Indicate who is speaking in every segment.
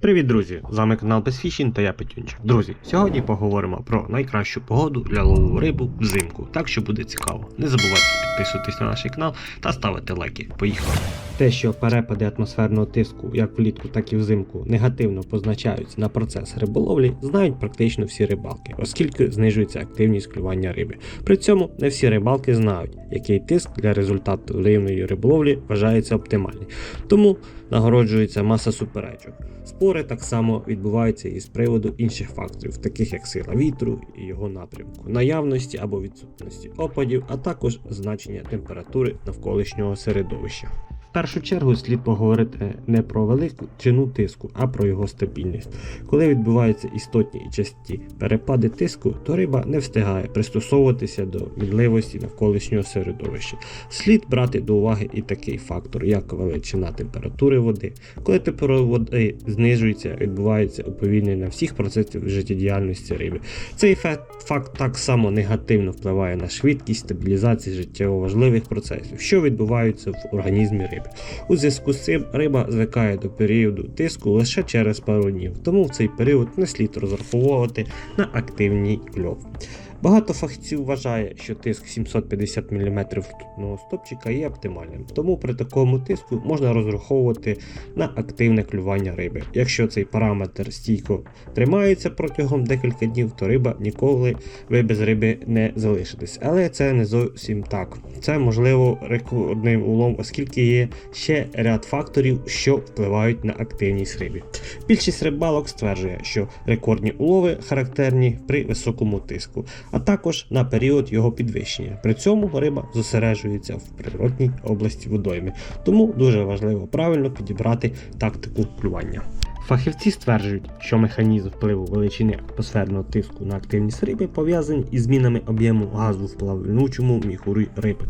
Speaker 1: Привіт, друзі! З вами канал Безфішін та я Петюнчик. Друзі, сьогодні поговоримо про найкращу погоду для лову рибу взимку, так що буде цікаво. Не забувайте підписуватись на наш канал та ставити лайки. Поїхали! Те, що перепади атмосферного тиску як влітку, так і взимку негативно позначаються на процес риболовлі, знають практично всі рибалки, оскільки знижується активність клювання риби. При цьому не всі рибалки знають, який тиск для результату рівної риболовлі вважається оптимальним. Тому нагороджується маса суперечок. Спори так само відбуваються і з приводу інших факторів, таких як сила вітру і його напрямку, наявності або відсутності опадів, а також значення температури навколишнього середовища. Першу чергу слід поговорити не про величину тиску, а про його стабільність. Коли відбуваються істотні і часті перепади тиску, то риба не встигає пристосовуватися до мінливості навколишнього середовища. Слід брати до уваги і такий фактор, як величина температури води. Коли температура води знижується, відбувається уповільнення всіх процесів життєдіяльності риби. Цей факт так само негативно впливає на швидкість стабілізації життєво важливих процесів, що відбуваються в організмі риби. У зв'язку з цим риба звикає до періоду тиску лише через пару днів, тому в цей період не слід розраховувати на активний кльов. Багато фахівців вважає, що тиск 750 мм ртутного стопчика є оптимальним, тому при такому тиску можна розраховувати на активне клювання риби. Якщо цей параметр стійко тримається протягом декілька днів, то риба ніколи ви без риби не залишитесь. Але це не зовсім так. Це можливо рекордним улом, оскільки є ще ряд факторів, що впливають на активність риби. Більшість рибалок стверджує, що рекордні улови характерні при високому тиску, а також на період його підвищення. При цьому риба зосереджується в природній області водойми, тому дуже важливо правильно підібрати тактику клювання. Фахівці стверджують, що механізм впливу величини атмосферного тиску на активність риби пов'язаний із змінами об'єму газу в плавнючому міхурі риби.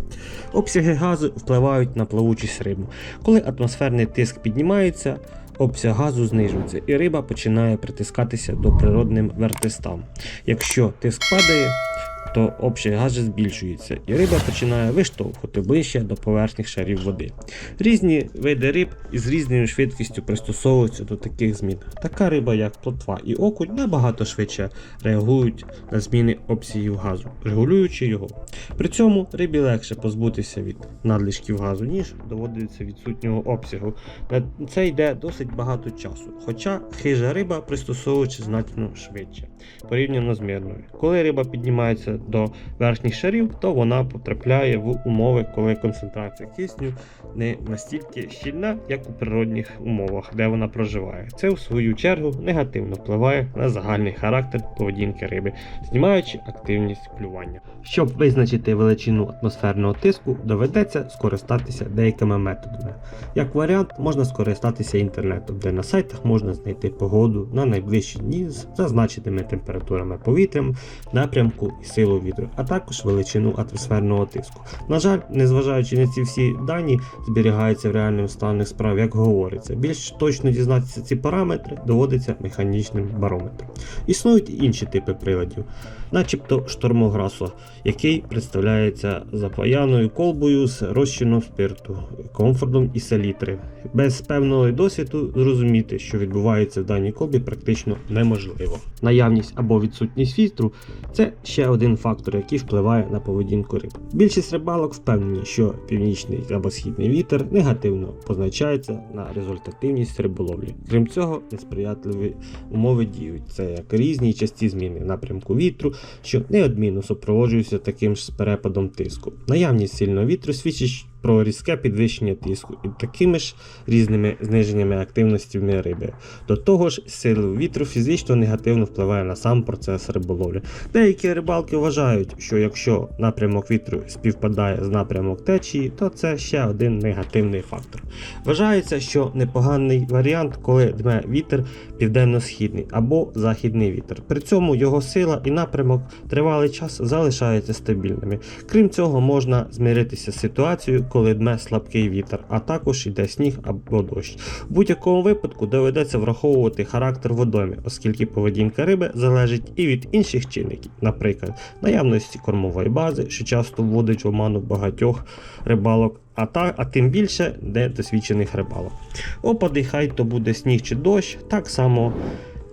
Speaker 1: Обсяги газу впливають на плавучість риби. Коли атмосферний тиск піднімається, обсяг газу знижується і риба починає притискатися до природним вертистам. Якщо тиск падає, то обсяг газу збільшується, і риба починає виштовхувати ближче до поверхних шарів води. Різні види риб із різною швидкістю пристосовуються до таких змін. Така риба, як плотва і окунь, набагато швидше реагують на зміни обсягів газу, регулюючи його. При цьому рибі легше позбутися від надлишків газу, ніж доводиться відсутнього обсягу. На це йде досить багато часу, хоча хижа риба пристосовується значно швидше, порівняно з мирною. Коли риба піднімається до верхніх шарів, то вона потрапляє в умови, коли концентрація кисню не настільки щільна, як у природних умовах, де вона проживає. Це в свою чергу негативно впливає на загальний характер поведінки риби, знімаючи активність клювання. Щоб визначити величину атмосферного тиску, доведеться скористатися деякими методами. Як варіант, можна скористатися інтернетом, де на сайтах можна знайти погоду на найближчі дні з зазначеними температурами повітря, напрямку і силу вітру, а також величину атмосферного тиску. На жаль, незважаючи на ці всі дані, зберігаються в реальному стані справ, як говориться. Більш точно дізнатися ці параметри доводиться механічним барометром. Існують інші типи приладів, начебто штормограсу, який представляється запаяною колбою з розчином спирту, комфортом і селітри. Без певного досвіду зрозуміти, що відбувається в даній колбі, практично неможливо. Наявність або відсутність вітру це ще один фактор, який впливає на поведінку риб. Більшість рибалок впевнені, що північний або східний вітер негативно позначається на результативність риболовлі. Крім цього, несприятливі умови діють. Це як різні часті зміни напрямку вітру, що неодмінно супроводжуються таким ж перепадом тиску. Наявність сильного вітру свідчить про різке підвищення тиску і такими ж різними зниженнями активності в риби. До того ж, сила вітру фізично негативно впливає на сам процес риболовлі. Деякі рибалки вважають, що якщо напрямок вітру співпадає з напрямок течії, то це ще один негативний фактор. Вважається, що непоганий варіант, коли дме вітер південно-східний або західний вітер. При цьому його сила і напрямок тривалий час залишаються стабільними. Крім цього, можна змиритися з ситуацією, коли дме слабкий вітер, а також йде сніг або дощ. В будь-якому випадку доведеться враховувати характер водойми, оскільки поведінка риби залежить і від інших чинників, наприклад, наявності кормової бази, що часто вводить в оману багатьох рибалок. А, та, а тим більше недосвідчених рибалок. Опади, хай то буде сніг чи дощ, так само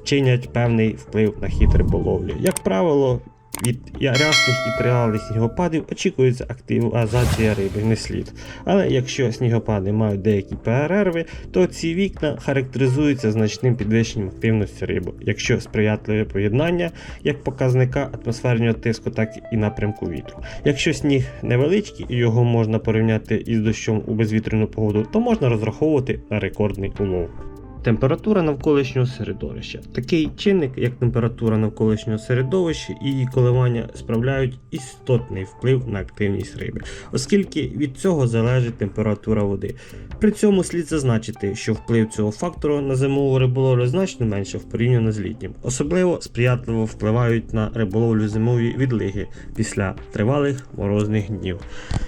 Speaker 1: чинять певний вплив на хід риболовлі. Як правило, від рясних і тривалих снігопадів очікується активізація риби, не слід. Але якщо снігопади мають деякі перерви, то ці вікна характеризуються значним підвищенням активності риби, якщо сприятливе поєднання як показника атмосферного тиску, так і напрямку вітру. Якщо сніг невеличкий і його можна порівняти із дощом у безвітряну погоду, то можна розраховувати на рекордний улов. Температура навколишнього середовища. Такий чинник, як температура навколишнього середовища і її коливання, справляють істотний вплив на активність риби, оскільки від цього залежить температура води. При цьому слід зазначити, що вплив цього фактору на зимову риболовлю значно менше в порівняно з літнім. Особливо сприятливо впливають на риболовлю зимові відлиги після тривалих морозних днів.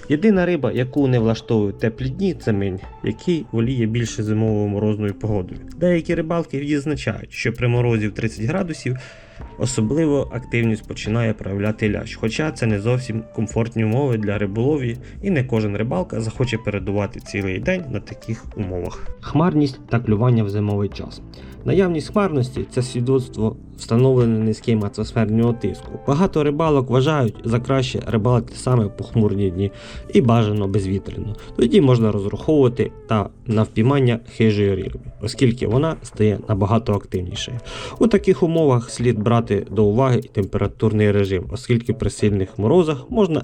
Speaker 1: Єдина риба, яку не влаштовують теплі дні, це минь, який воліє більше зимовою морозною погодою. Деякі рибалки відзначають, що при морозі в 30 градусів особливо активність починає проявляти лящ, хоча це не зовсім комфортні умови для риболові, і не кожен рибалка захоче передувати цілий день на таких умовах. Хмарність та клювання в зимовий час. Наявність хмарності це свідоцтво встановлене низьким атмосферного тиску. Багато рибалок вважають за краще рибалити саме в похмурні дні і бажано безвітряно. Тоді можна розраховувати та на впіймання хижої риби, оскільки вона стає набагато активнішою. У таких умовах слід брати до уваги і температурний режим, оскільки при сильних морозах можна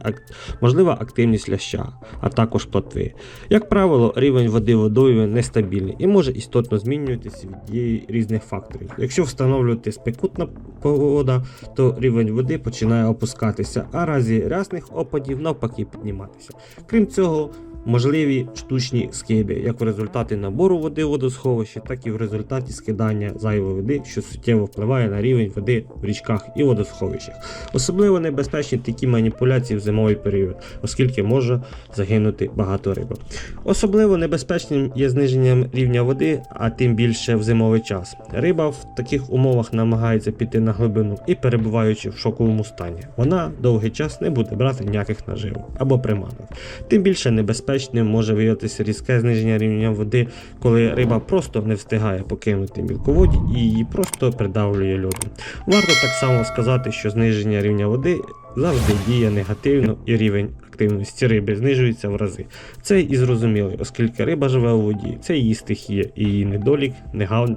Speaker 1: можлива активність ляща, а також плотви. Як правило, рівень води водою нестабільний і може істотно змінюватися від дії різних факторів. Якщо встановлювати спекутна погода, то рівень води починає опускатися, а разі рясних опадів навпаки підніматися. Крім цього, можливі штучні скиди, як в результаті набору води в водосховищі, так і в результаті скидання зайвої води, що суттєво впливає на рівень води в річках і водосховищах. Особливо небезпечні такі маніпуляції в зимовий період, оскільки може загинути багато риби. Особливо небезпечним є зниження рівня води, а тим більше в зимовий час. Риба в таких умовах намагається піти на глибину і перебуваючи в шоковому стані, вона довгий час не буде брати ніяких наживок або приманок. Тим більше небезпечним може виявитися різке зниження рівня води, коли риба просто не встигає покинути мілководді і її просто придавлює льодом. Варто так само сказати, що зниження рівня води завжди діє негативно і рівень активності риби знижується в рази. Це і зрозуміло, оскільки риба живе у воді, це її стихія, і її недолік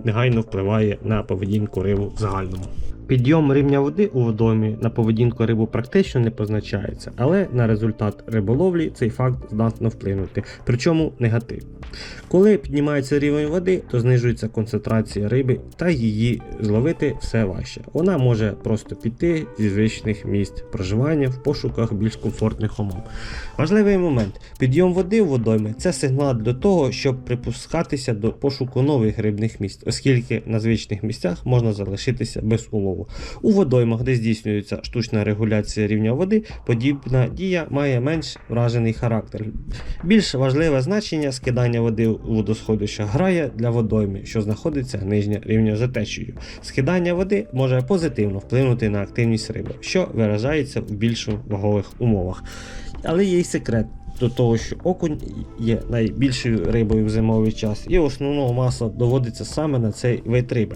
Speaker 1: негайно впливає на поведінку риби в загальному. Підйом рівня води у водоймі на поведінку рибу практично не позначається, але на результат риболовлі цей факт здатно вплинути, причому негативно. Коли піднімається рівень води, то знижується концентрація риби та її зловити все важче. Вона може просто піти зі звичних місць проживання в пошуках більш комфортних умов. Важливий момент: підйом води в водойми це сигнал для того, щоб припускатися до пошуку нових рибних місць, оскільки на звичних місцях можна залишитися без улову. У водоймах, де здійснюється штучна регуляція рівня води, подібна дія має менш вражений характер. Більш важливе значення скидання води у водосходище грає для водойми, що знаходиться нижня рівня за течією. Скидання води може позитивно вплинути на активність риби, що виражається в більш вагових умовах. Але є й секрет. До того, що окунь є найбільшою рибою в зимовий час, і основного маса доводиться саме на цей вид риби.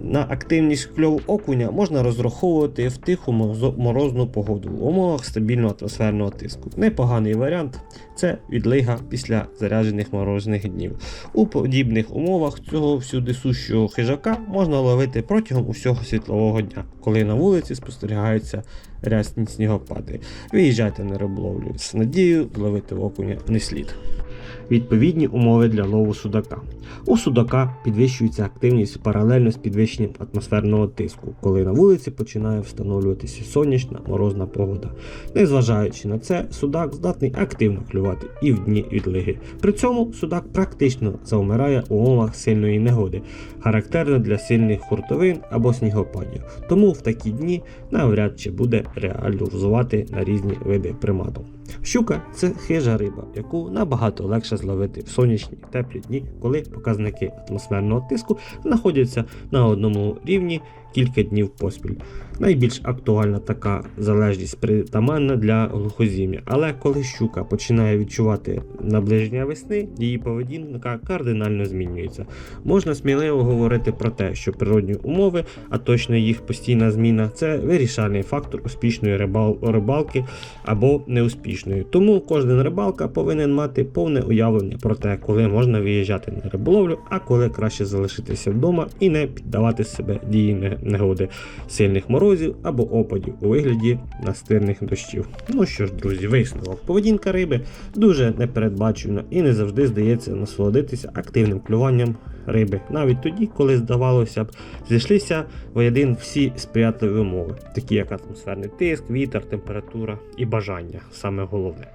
Speaker 1: На активність кльову окуня можна розраховувати в тиху морозну погоду в умовах стабільного атмосферного тиску. Непоганий варіант це відлига після заряджених морозних днів. У подібних умовах цього всюди сущого хижака можна ловити протягом усього світлового дня, коли на вулиці спостерігаються рясні снігопади. Виїжджайте на риболовлю з надією зловити окуня не слід. Відповідні умови для лову судака. У судака підвищується активність паралельно з підвищенням атмосферного тиску, коли на вулиці починає встановлюватися сонячна морозна погода. Незважаючи на це, судак здатний активно клювати і в дні відлиги. При цьому судак практично завмирає у умовах сильної негоди, характерно для сильних хуртовин або снігопадів. Тому в такі дні навряд чи буде реально взувати на різні види примату. Щука це хижа риба, яку набагато легше зловити в сонячні теплі дні, коли показники атмосферного тиску знаходяться на одному рівні кілька днів поспіль. Найбільш актуальна така залежність притаманна для глухозім'я, але коли щука починає відчувати наближення весни, її поведінка кардинально змінюється. Можна сміливо говорити про те, що природні умови, а точно їх постійна зміна, це вирішальний фактор успішної рибал- рибалки або неуспішної. Тому кожен рибалка повинен мати повне уявлення про те, коли можна виїжджати на риболовлю, а коли краще залишитися вдома і не піддавати себе дії негоди сильних морозів або опадів у вигляді настирних дощів. Ну що ж, друзі, висновок. Поведінка риби дуже непередбачена і не завжди здається насолодитися активним клюванням риби, навіть тоді, коли здавалося б, зійшлися воєдин всі сприятливі умови, такі як атмосферний тиск, вітер, температура і бажання, саме головне.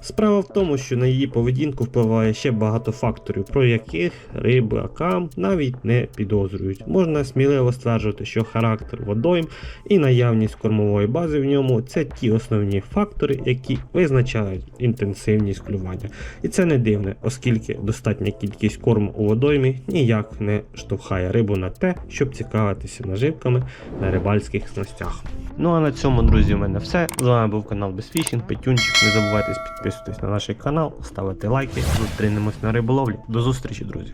Speaker 1: Справа в тому, що на її поведінку впливає ще багато факторів, про яких рибакам навіть не підозрюють. Можна сміливо стверджувати, що характер водойм і наявність кормової бази в ньому це ті основні фактори, які визначають інтенсивність клювання. І це не дивне, оскільки достатня кількість корму у водоймі ніяк не штовхає рибу на те, щоб цікавитися наживками на рибальських снастях. Ну а на цьому, друзі, у мене все. З вами був канал Безфішінг, Петюнчик. Не забувайте підписуватись на наш канал, ставити лайки. Зустрінемось на риболовлі. До зустрічі, друзі!